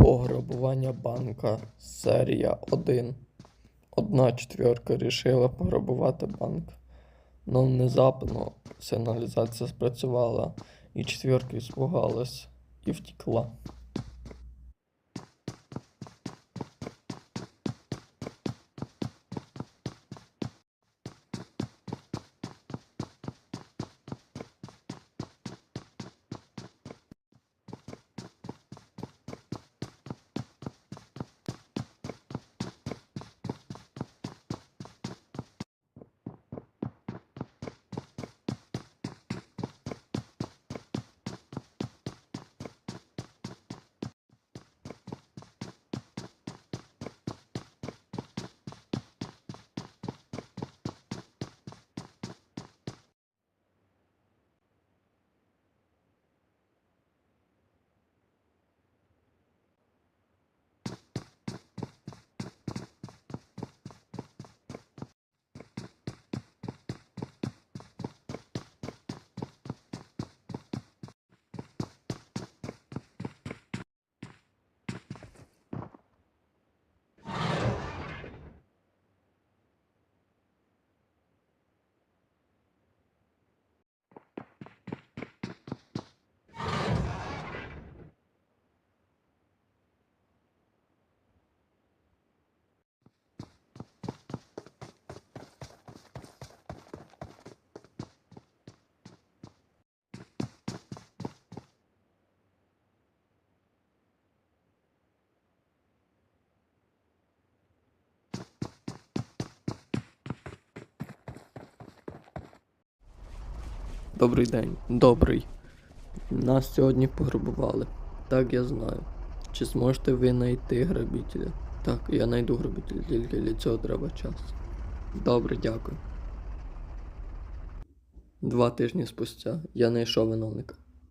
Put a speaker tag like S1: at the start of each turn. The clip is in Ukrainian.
S1: Пограбування банка. Серія 1. Одна четверка рішила пограбувати банк. Но внезапно сигналізація спрацювала, і четверка испугалась і втекла. Добрий день, добрий. Нас сьогодні пограбували. Так я знаю. Чи зможете ви знайти грабителя? Так, я знайду грабителя, тільки для цього треба час. Добре, дякую. Два тижні спустя я знайшов виновника.